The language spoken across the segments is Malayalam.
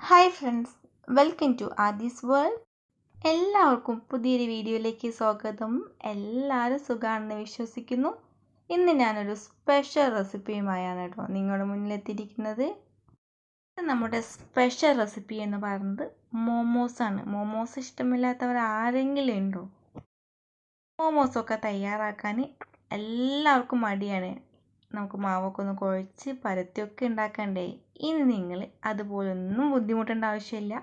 Hi friends welcome to Aadi's world എല്ലാവർക്കും പുതിയൊരു വീഡിയോയിലേക്ക് സ്വാഗതം. എല്ലാവരും സുഖമാണെന്ന് വിശ്വസിക്കുന്നു. ഇന്ന് ഞാനൊരു സ്പെഷ്യൽ റെസിപ്പിയുമായാണ് കേട്ടോ നിങ്ങളുടെ മുന്നിലെത്തിയിരിക്കുന്നത്. നമ്മുടെ സ്പെഷ്യൽ റെസിപ്പി എന്ന് പറയുന്നത് മോമോസാണ് മോമോസ് ഇഷ്ടമില്ലാത്തവർ ആരെങ്കിലും ഉണ്ടോ? മോമോസൊക്കെ തയ്യാറാക്കാൻ എല്ലാവർക്കും മടിയാണ്. നമുക്ക് മാവൊക്കെ ഒന്ന് കുഴച്ച് പരത്തിയൊക്കെ ഉണ്ടാക്കണ്ടേ? ഇനി നിങ്ങൾ അതുപോലൊന്നും ബുദ്ധിമുട്ടേണ്ട ആവശ്യമില്ല.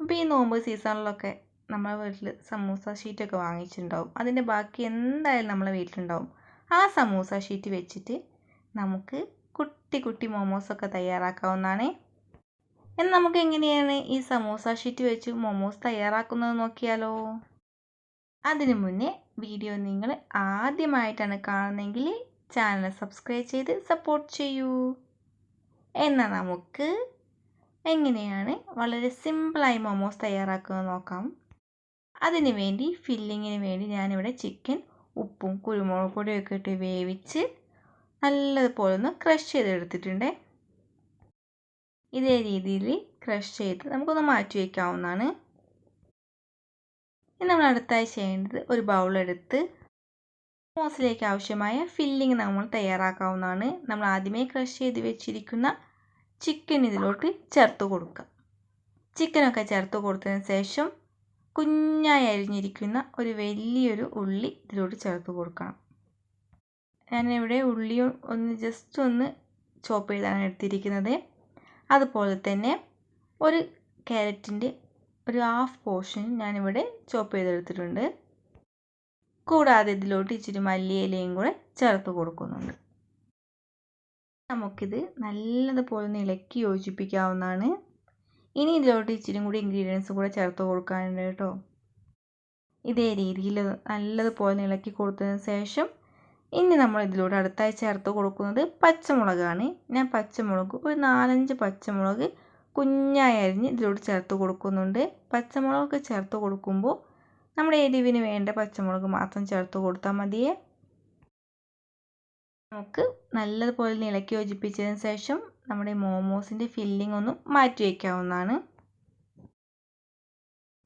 അപ്പോൾ ഈ നോമ്പ് സീസണിലൊക്കെ നമ്മളെ വീട്ടിൽ സമൂസ ഷീറ്റൊക്കെ വാങ്ങിച്ചിട്ടുണ്ടാവും. അതിന്റെ ബാക്കി എന്തായാലും നമ്മളെ വീട്ടിലുണ്ടാവും. ആ സമൂസ ഷീറ്റ് വെച്ചിട്ട് നമുക്ക് കുട്ടി കുട്ടി മോമോസൊക്കെ തയ്യാറാക്കാവുന്നതാണ്. എന്നാൽ നമുക്ക് എങ്ങനെയാണ് ഈ സമൂസ ഷീറ്റ് വെച്ച് മോമോസ് തയ്യാറാക്കുന്നത് നോക്കിയാലോ? അതിനു മുന്നേ വീഡിയോ നിങ്ങൾ ആദ്യമായിട്ടാണ് കാണുന്നതെങ്കിൽ ചാനൽ സബ്സ്ക്രൈബ് ചെയ്ത് സപ്പോർട്ട് ചെയ്യൂ. എന്നാൽ നമുക്ക് എങ്ങനെയാണ് വളരെ സിമ്പിളായി മൊമോസ് തയ്യാറാക്കുക നോക്കാം. അതിന് വേണ്ടി ഫില്ലിങ്ങിന് വേണ്ടി ഞാനിവിടെ ചിക്കൻ ഉപ്പും കുരുമുളക് പൊടിയും ഒക്കെ ഇട്ട് വേവിച്ച് നല്ലതുപോലെ ഒന്ന് ക്രഷ് ചെയ്തെടുത്തിട്ടുണ്ട്. ഇതേ രീതിയിൽ ക്രഷ് ചെയ്ത് നമുക്കൊന്ന് മാറ്റി വയ്ക്കാവുന്നതാണ് ഇനി നമ്മൾ അടുത്തായി ചെയ്യേണ്ടത് ഒരു ബൗളെടുത്ത് മോസിലേക്ക് ആവശ്യമായ ഫില്ലിംഗ് നമ്മൾ തയ്യാറാക്കാവുന്നതാണ്. നമ്മൾ ആദ്യമേ ക്രഷ് ചെയ്ത് വെച്ചിരിക്കുന്ന ചിക്കൻ ഇതിലോട്ട് ചേർത്ത് കൊടുക്കുക. ചിക്കനൊക്കെ ചേർത്ത് കൊടുത്തതിന് ശേഷം കുഞ്ഞായി അരിഞ്ഞിരിക്കുന്ന ഒരു വലിയൊരു ഉള്ളി ഇതിലോട്ട് ചേർത്ത് കൊടുക്കണം. ഞാനിവിടെ ഉള്ളി ഒന്ന് ജസ്റ്റ് ഒന്ന് ചോപ്പ് ചെയ്താണ് എടുത്തിരിക്കുന്നത്. അതുപോലെ തന്നെ ഒരു ക്യാരറ്റിന്റെ ഒരു ഹാഫ് പോർഷൻ ഞാനിവിടെ ചോപ്പ് ചെയ്തെടുത്തിട്ടുണ്ട്. കൂടാതെ ഇതിലോട്ട് ഇച്ചിരി മല്ലിയിലയും കൂടെ ചേർത്ത് കൊടുക്കുന്നുണ്ട്. നമുക്കിത് നല്ലതുപോലെ ഒന്ന് ഇളക്കി യോജിപ്പിക്കാവുന്നതാണ്. ഇനി ഇതിലോട്ട് ഇച്ചിരി കൂടി ഇൻഗ്രീഡിയൻസ് കൂടെ ചേർത്ത് കൊടുക്കാനുണ്ട് കേട്ടോ. ഇതേ രീതിയിൽ നല്ലതുപോലെ ഇളക്കി കൊടുത്തതിന് ശേഷം ഇനി നമ്മൾ ഇതിലൂടെ അടുത്തായി ചേർത്ത് കൊടുക്കുന്നത് പച്ചമുളകാണ്. ഞാൻ പച്ചമുളക് ഒരു നാലഞ്ച് പച്ചമുളക് കുഞ്ഞായി അരിഞ്ഞ് ഇതിലോട്ട് ചേർത്ത് കൊടുക്കുന്നുണ്ട്. പച്ചമുളകൊക്കെ ചേർത്ത് കൊടുക്കുമ്പോൾ നമ്മുടെ എരിവിന് വേണ്ട പച്ചമുളക് മാത്രം ചേർത്ത് കൊടുത്താൽ മതിയേ. നമുക്ക് നല്ലതുപോലെ ഇളക്കി യോജിപ്പിച്ചതിന് ശേഷം നമ്മുടെ മോമോസിന്റെ ഫില്ലിംഗ് ഒന്ന് മാറ്റി വയ്ക്കാവുന്നതാണ്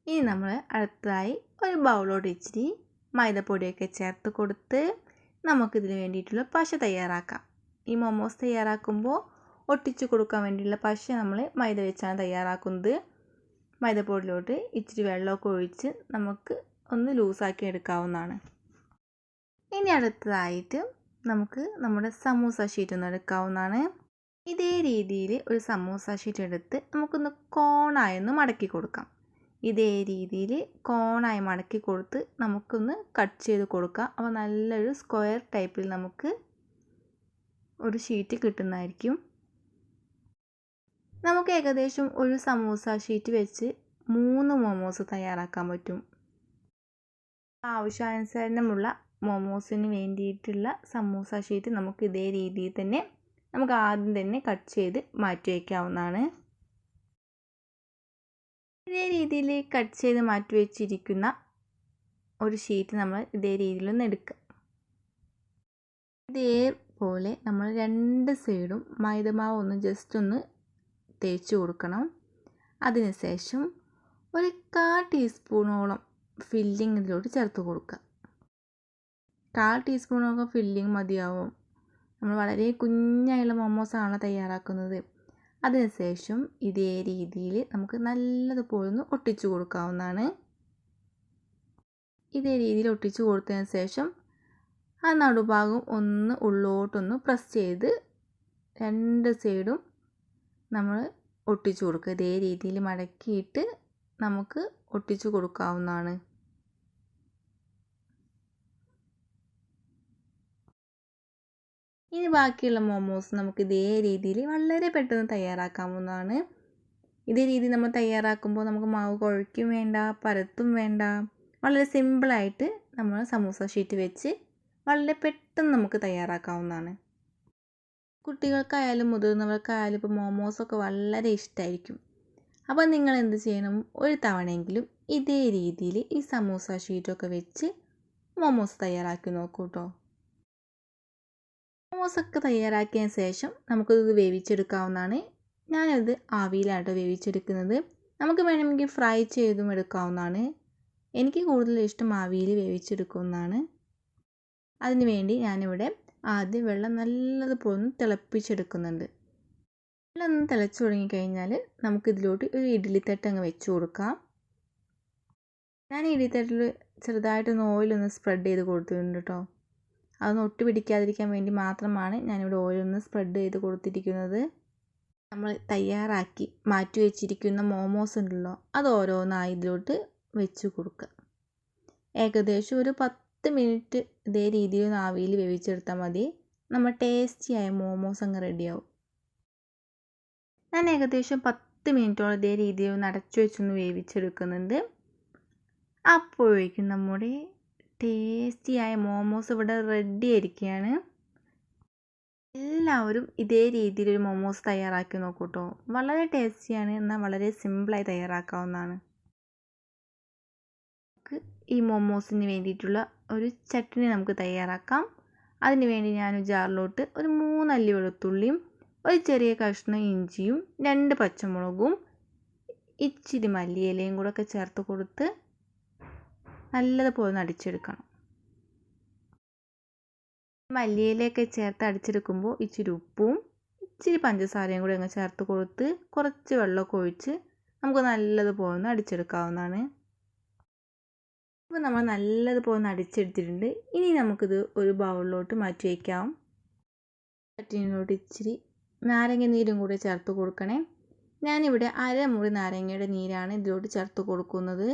ഇനി നമ്മൾ അടുത്തതായി ഒരു ബൗളോട് ഇച്ചിരി മൈദപ്പൊടിയൊക്കെ ചേർത്ത് കൊടുത്ത് നമുക്കിതിന് വേണ്ടിയിട്ടുള്ള പശ തയ്യാറാക്കാം. ഈ മോമോസ് തയ്യാറാക്കുമ്പോൾ ഒട്ടിച്ചു കൊടുക്കാൻ വേണ്ടിയുള്ള പശ നമ്മൾ മൈദ വെച്ചാണ് തയ്യാറാക്കുന്നത്. മൈദപ്പൊടിയിലോട്ട് ഇച്ചിരി വെള്ളമൊക്കെ ഒഴിച്ച് നമുക്ക് ഒന്ന് ലൂസാക്കി എടുക്കാവുന്നതാണ്. ഇനി അടുത്തതായിട്ട് നമുക്ക് നമ്മുടെ സമൂസ ഷീറ്റ് ഒന്ന് എടുക്കാവുന്നതാണ്. ഇതേ രീതിയിൽ ഒരു സമൂസ ഷീറ്റ് എടുത്ത് നമുക്കൊന്ന് കോണായി ഒന്ന് മടക്കി കൊടുക്കാം. ഇതേ രീതിയിൽ കോണായി മടക്കി കൊടുത്ത് നമുക്കൊന്ന് കട്ട് ചെയ്ത് കൊടുക്കാം. അപ്പോൾ നല്ലൊരു സ്ക്വയർ ടൈപ്പിൽ നമുക്ക് ഒരു ഷീറ്റ് കിട്ടുന്നതായിരിക്കും. നമുക്ക് ഏകദേശം ഒരു സമൂസ ഷീറ്റ് വെച്ച് മൂന്ന് മോമോസ് തയ്യാറാക്കാൻ പറ്റും. ആവശ്യാനുസരണമുള്ള മോമോസിന് വേണ്ടിയിട്ടുള്ള സമൂസ ഷീറ്റ് നമുക്ക് ഇതേ രീതിയിൽ തന്നെ നമുക്ക് ആദ്യം തന്നെ കട്ട് ചെയ്ത് മാറ്റി വയ്ക്കാവുന്നതാണ് ഇതേ രീതിയിൽ കട്ട് ചെയ്ത് മാറ്റി വെച്ചിരിക്കുന്ന ഒരു ഷീറ്റ് നമ്മൾ ഇതേ രീതിയിലൊന്ന് എടുക്കുക ഇതേപോലെ നമ്മൾ രണ്ട് സൈഡും മൈദമാവ് ഒന്ന് ജസ്റ്റ് ഒന്ന് തേച്ച് കൊടുക്കണം. അതിനുശേഷം ഒരു കാ ടീസ്പൂണോളം ഫില്ലിംഗ് ഇതിലോട്ട് ചേർത്ത് കൊടുക്കുക. കാൽ ടീസ്പൂണൊക്കെ ഫില്ലിംഗ് മതിയാവും. നമ്മൾ വളരെ കുഞ്ഞായുള്ള മോമോസാണ് തയ്യാറാക്കുന്നത്. അതിനുശേഷം ഇതേ രീതിയിൽ നമുക്ക് നല്ലതുപോലെ ഒന്ന് ഒട്ടിച്ചു കൊടുക്കാവുന്നതാണ്. ഇതേ രീതിയിൽ ഒട്ടിച്ചു കൊടുത്തതിന് ശേഷം ആ നടുഭാഗം ഒന്ന് ഉള്ളോട്ടൊന്ന് പ്രസ് ചെയ്ത് രണ്ട് സൈഡും നമ്മൾ ഒട്ടിച്ചു കൊടുക്കുക. ഇതേ രീതിയിൽ മടക്കിയിട്ട് നമുക്ക് ഒട്ടിച്ചു കൊടുക്കാവുന്നതാണ്. ഇനി ബാക്കിയുള്ള മോമോസ് നമുക്ക് ഇതേ രീതിയിൽ വളരെ പെട്ടെന്ന് തയ്യാറാക്കാവുന്നതാണ്. ഇതേ രീതി നമ്മൾ തയ്യാറാക്കുമ്പോൾ നമുക്ക് മാവ് കുഴയ്ക്കും വേണ്ട പരത്തും വേണ്ട. വളരെ സിമ്പിളായിട്ട് നമ്മൾ സമൂസ ഷീറ്റ് വെച്ച് വളരെ പെട്ടെന്ന് നമുക്ക് തയ്യാറാക്കാവുന്നതാണ്. കുട്ടികൾക്കായാലും മുതിർന്നവർക്കായാലും ഇപ്പോൾ മോമോസൊക്കെ വളരെ ഇഷ്ടമായിരിക്കും അപ്പോൾ നിങ്ങൾ എന്ത് ചെയ്യണം? ഒരു തവണയെങ്കിലും ഇതേ രീതിയിൽ ഈ സമൂസ ഷീറ്റൊക്കെ വെച്ച് മോമോസ് തയ്യാറാക്കി നോക്കൂ കേട്ടോ മോമോസൊക്കെ തയ്യാറാക്കിയതിന് ശേഷം നമുക്കിത് വേവിച്ചെടുക്കാവുന്നതാണ്. ഞാനത് ആവിയിലാട്ടോ വേവിച്ചെടുക്കുന്നത്. നമുക്ക് വേണമെങ്കിൽ ഫ്രൈ ചെയ്തും എടുക്കാവുന്നതാണ്. എനിക്ക് കൂടുതൽ ഇഷ്ടം ആവിയിൽ വേവിച്ചെടുക്കുന്നതാണ്. അതിനുവേണ്ടി ഞാനിവിടെ ആദ്യം വെള്ളം നല്ലതുപോലെ ഒന്ന് തിളപ്പിച്ചെടുക്കുന്നുണ്ട്. വെള്ളം ഒന്ന് തിളച്ച് തുടങ്ങിക്കഴിഞ്ഞാൽ നമുക്കിതിലോട്ട് ഒരു ഇഡ്ഡലിത്തട്ട് അങ്ങ് വെച്ച് കൊടുക്കാം. ഞാൻ ഇഡ്ഡലിത്തട്ടിൽ ചെറുതായിട്ടൊന്ന് ഓയിലൊന്ന് സ്പ്രെഡ് ചെയ്ത് കൊടുത്തിട്ടുണ്ട് കേട്ടോ അതൊന്ന് ഒട്ടി പിടിക്കാതിരിക്കാൻ വേണ്ടി മാത്രമാണ് ഞാനിവിടെ ഓയിലൊന്ന് സ്പ്രെഡ് ചെയ്ത് കൊടുത്തിരിക്കുന്നത്. നമ്മൾ തയ്യാറാക്കി മാറ്റി വെച്ചിരിക്കുന്ന മോമോസ് ഉണ്ടല്ലോ അത് ഓരോന്നായി ഇതിലോട്ട് വെച്ച് കൊടുക്കുക. ഏകദേശം ഒരു പത്ത് മിനിറ്റ് ഇതേ രീതിയിൽ ആവിയിൽ വേവിച്ചെടുത്താൽ മതി. നമ്മൾ ടേസ്റ്റിയായ മോമോസ് അങ്ങ് റെഡിയാവും ഞാൻ ഏകദേശം പത്ത് മിനിറ്റോളം ഇതേ രീതിയിൽ ഒന്ന് അടച്ചു വെച്ചൊന്ന് വേവിച്ചെടുക്കുന്നുണ്ട്. അപ്പോഴേക്കും നമ്മുടെ ടേസ്റ്റിയായ മോമോസ് ഇവിടെ റെഡി ആയിരിക്കുകയാണ്. എല്ലാവരും ഇതേ രീതിയിൽ ഒരു മോമോസ് തയ്യാറാക്കി നോക്കൂട്ടോ വളരെ ടേസ്റ്റിയാണ് എന്നാൽ വളരെ സിമ്പിളായി തയ്യാറാക്കാവുന്നതാണ്. നമുക്ക് ഈ മോമോസിന് വേണ്ടിയിട്ടുള്ള ഒരു ചട്നി നമുക്ക് തയ്യാറാക്കാം. അതിന് വേണ്ടി ഞാൻ ജാറിലോട്ട് ഒരു മൂന്നല്ലി വെളുത്തുള്ളിയും ഒരു ചെറിയ കഷ്ണം ഇഞ്ചിയും രണ്ട് പച്ചമുളകും ഇച്ചിരി മല്ലിയിലയും കൂടെ ഒക്കെ ചേർത്ത് കൊടുത്ത് നല്ലതുപോലെ അടിച്ചെടുക്കണം. മല്ലിയിലയൊക്കെ ചേർത്ത് അടിച്ചെടുക്കുമ്പോൾ ഇച്ചിരി ഉപ്പും ഇച്ചിരി പഞ്ചസാരയും കൂടി അങ്ങ് ചേർത്ത് കൊടുത്ത് കുറച്ച് വെള്ളമൊക്കെ ഒഴിച്ച് നമുക്ക് നല്ലതുപോലെ ഒന്ന് അടിച്ചെടുക്കാവുന്നതാണ്. അപ്പോൾ നമ്മൾ നല്ലതുപോലെ ഒന്ന് അടിച്ചെടുത്തിട്ടുണ്ട് ഇനി നമുക്കിത് ഒരു ബൗളിലോട്ട് മാറ്റി വയ്ക്കാം ചട്ടിനിലോട്ട് ഇച്ചിരി നാരങ്ങ നീരും കൂടി ചേർത്ത് കൊടുക്കണേ. ഞാനിവിടെ അരമുറി നാരങ്ങയുടെ നീരാണ് ഇതിലോട്ട് ചേർത്ത് കൊടുക്കുന്നത്.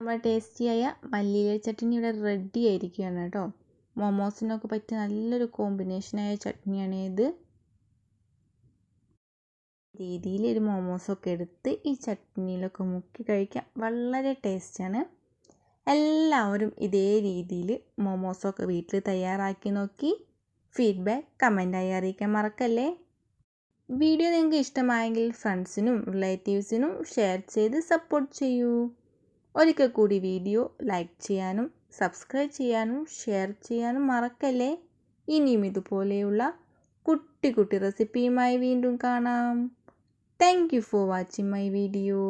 നമ്മുടെ ടേസ്റ്റിയായ മല്ലിയില ചട്ടിനി ഇവിടെ റെഡി ആയിരിക്കുകയാണ് കേട്ടോ. മൊമോസിനൊക്കെ പറ്റിയ നല്ലൊരു കോമ്പിനേഷനായ ചട്നിയാണ് ഇത്. രീതിയിൽ ഒരു മോമോസൊക്കെ എടുത്ത് ഈ ചട്നിയിലൊക്കെ മുക്കി കഴിക്കാം. വളരെ ടേസ്റ്റാണ് എല്ലാവരും ഇതേ രീതിയിൽ മോമോസൊക്കെ വീട്ടിൽ തയ്യാറാക്കി നോക്കി. ഫീഡ്ബാക്ക് കമന്റായി അറിയിക്കാൻ മറക്കല്ലേ? വീഡിയോ നിങ്ങൾക്ക് ഇഷ്ടമായെങ്കിൽ ഫ്രണ്ട്സിനും റിലേറ്റീവ്സിനും ഷെയർ ചെയ്ത് സപ്പോർട്ട് ചെയ്യൂ. ഒരിക്കൽ കൂടി വീഡിയോ ലൈക്ക് ചെയ്യാനും സബ്സ്ക്രൈബ് ചെയ്യാനും ഷെയർ ചെയ്യാനും മറക്കല്ലേ? ഇനിയും ഇതുപോലെയുള്ള കുട്ടി കുട്ടി റെസിപ്പിയുമായി വീണ്ടും കാണാം. Thank you for watching my video.